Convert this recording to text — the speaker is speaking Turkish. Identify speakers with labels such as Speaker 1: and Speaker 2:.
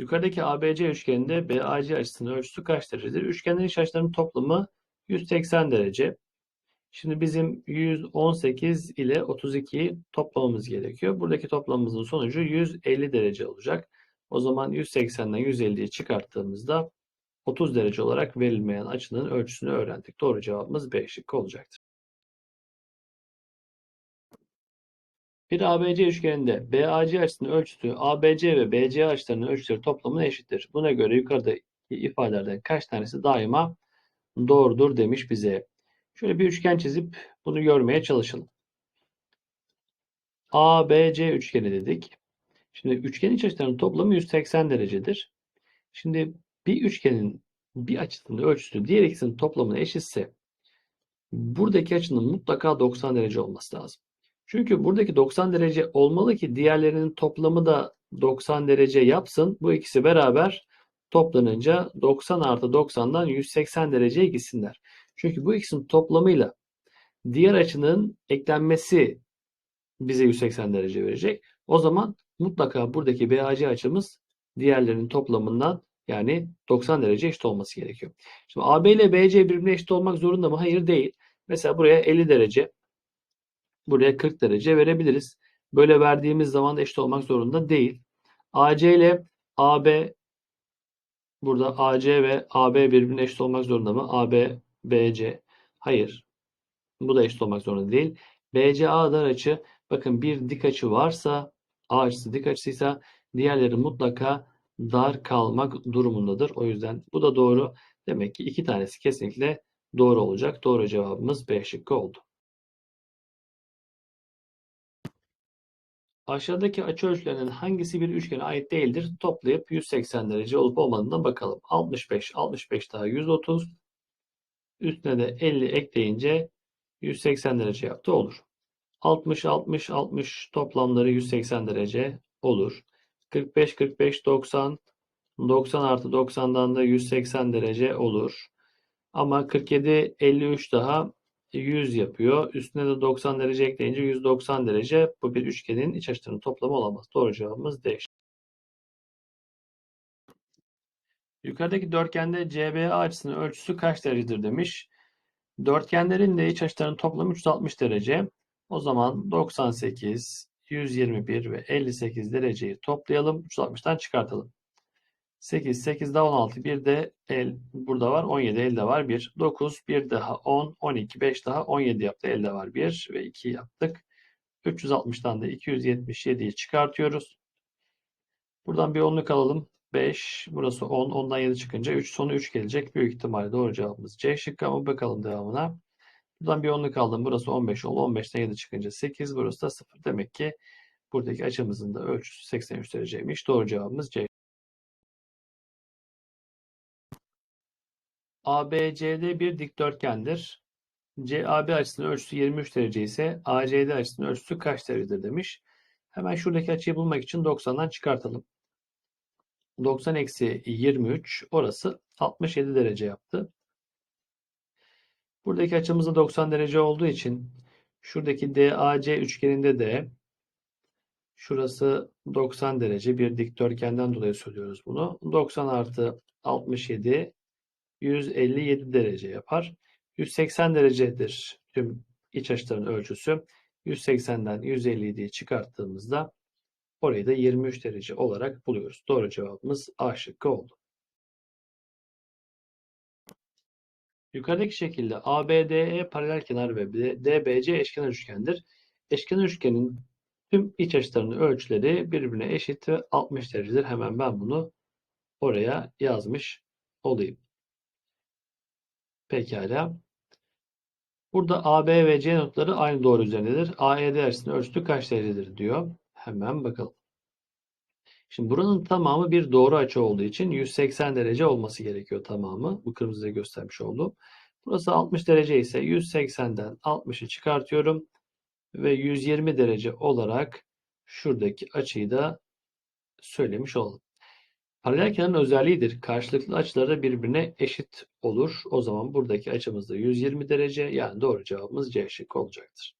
Speaker 1: Yukarıdaki ABC üçgeninde BAC açısının ölçüsü kaç derecedir? Üçgenlerin iç açılarının toplamı 180 derece. Şimdi bizim 118 ile 32'yi toplamamız gerekiyor. Buradaki toplamımızın sonucu 150 derece olacak. O zaman 180'den 150'yi çıkarttığımızda 30 derece olarak verilmeyen açının ölçüsünü öğrendik. Doğru cevabımız B olacaktır. Bir ABC üçgeninde BAC açısının ölçüsü ABC ve BC açılarının ölçüleri toplamına eşittir. Buna göre yukarıdaki ifadelerden kaç tanesi daima doğrudur demiş bize. Şöyle bir üçgen çizip bunu görmeye çalışalım. ABC üçgeni dedik. Şimdi üçgen iç açılarının toplamı 180 derecedir. Şimdi bir üçgenin bir açısının ölçüsü diğer ikisinin toplamına eşitse buradaki açının mutlaka 90 derece olması lazım. Çünkü buradaki 90 derece olmalı ki diğerlerinin toplamı da 90 derece yapsın. Bu ikisi beraber toplanınca 90 artı 90'dan 180 dereceye gitsinler. Çünkü bu ikisinin toplamıyla diğer açının eklenmesi bize 180 derece verecek. O zaman mutlaka buradaki BAC açımız diğerlerinin toplamından yani 90 derece eşit olması gerekiyor. Şimdi AB ile BC birbirine eşit olmak zorunda mı? Hayır değil. Mesela buraya 50 derece, buraya 40 derece verebiliriz. Böyle verdiğimiz zaman eşit olmak zorunda değil. AC ile AB burada AC ve AB birbirine eşit olmak zorunda mı? AB, BC. Hayır. Bu da eşit olmak zorunda değil. BCA dar açı bakın bir dik açı varsa A açısı dik açısıysa diğerleri mutlaka dar kalmak durumundadır. O yüzden bu da doğru. Demek ki iki tanesi kesinlikle doğru olacak. Doğru cevabımız B şıkkı oldu. Aşağıdaki açı ölçülerinin hangisi bir üçgene ait değildir? Toplayıp 180 derece olup olmadığına bakalım. 65, 65 daha 130. Üstüne de 50 ekleyince 180 derece yaptı olur. 60, 60, 60 toplamları 180 derece olur. 45, 45, 90, 90 artı 90'dan da 180 derece olur. Ama 47, 53 daha 100 yapıyor. Üstüne de 90 derece ekleyince 190 derece. Bu bir üçgenin iç açılarının toplamı olamaz. Doğru cevabımız D. Yukarıdaki dörtgende CBA açısının ölçüsü kaç derecedir demiş. Dörtgenlerin de iç açılarının toplamı 360 derece. O zaman 98, 121 ve 58 dereceyi toplayalım. 360'tan çıkartalım. 8, 8 daha 16, bir de el burada var. 17, elde var 1. 9, bir daha 10, 12, 5 daha 17 yaptı. Elde var 1 ve 2 yaptık. 360'tan da 277'yi çıkartıyoruz. Buradan bir onluk alalım. 5, burası 10, 10'dan 7 çıkınca 3 sonu 3 gelecek. Büyük ihtimalle doğru cevabımız C şıkkı ama bakalım devamına. Buradan bir onluk aldım. Burası 15 oldu. 15'ten 7 çıkınca 8. Burası da 0. Demek ki buradaki açımızın da ölçüsü 83 dereceymiş. Doğru cevabımız C. ABCD bir dikdörtgendir. CAB açısının ölçüsü 23 derece ise ACD açısının ölçüsü kaç derecedir demiş. Hemen şuradaki açıyı bulmak için 90'dan çıkartalım. 90 eksi 23 orası 67 derece yaptı. Buradaki açımız da 90 derece olduğu için şuradaki DAC üçgeninde de şurası 90 derece bir dikdörtgenden dolayı söylüyoruz bunu. 90 artı 67 157 derece yapar. 180 derecedir tüm iç açıların ölçüsü. 180'den 157'yi çıkarttığımızda orayı da 23 derece olarak buluyoruz. Doğru cevabımız A şıkkı oldu. Yukarıdaki şekilde ABDE paralel kenar ve DBC eşkenar üçgendir. Eşkenar üçgenin tüm iç açılarının ölçüleri birbirine eşit ve 60 derecedir. Hemen ben bunu oraya yazmış olayım. Pekala. Burada AB ve C notları aynı doğru üzerindedir. AED açısının ölçüsü kaç derecedir diyor. Hemen bakalım. Şimdi buranın tamamı bir doğru açı olduğu için 180 derece olması gerekiyor tamamı. Bu kırmızıda göstermiş oldum. Burası 60 derece ise 180'den 60'ı çıkartıyorum. Ve 120 derece olarak şuradaki açıyı da söylemiş oldum. Paralel kenarın özelliğidir. Karşılıklı açıları birbirine eşit olur. O zaman buradaki açımız da 120 derece. Yani doğru cevabımız C şıkkı olacaktır.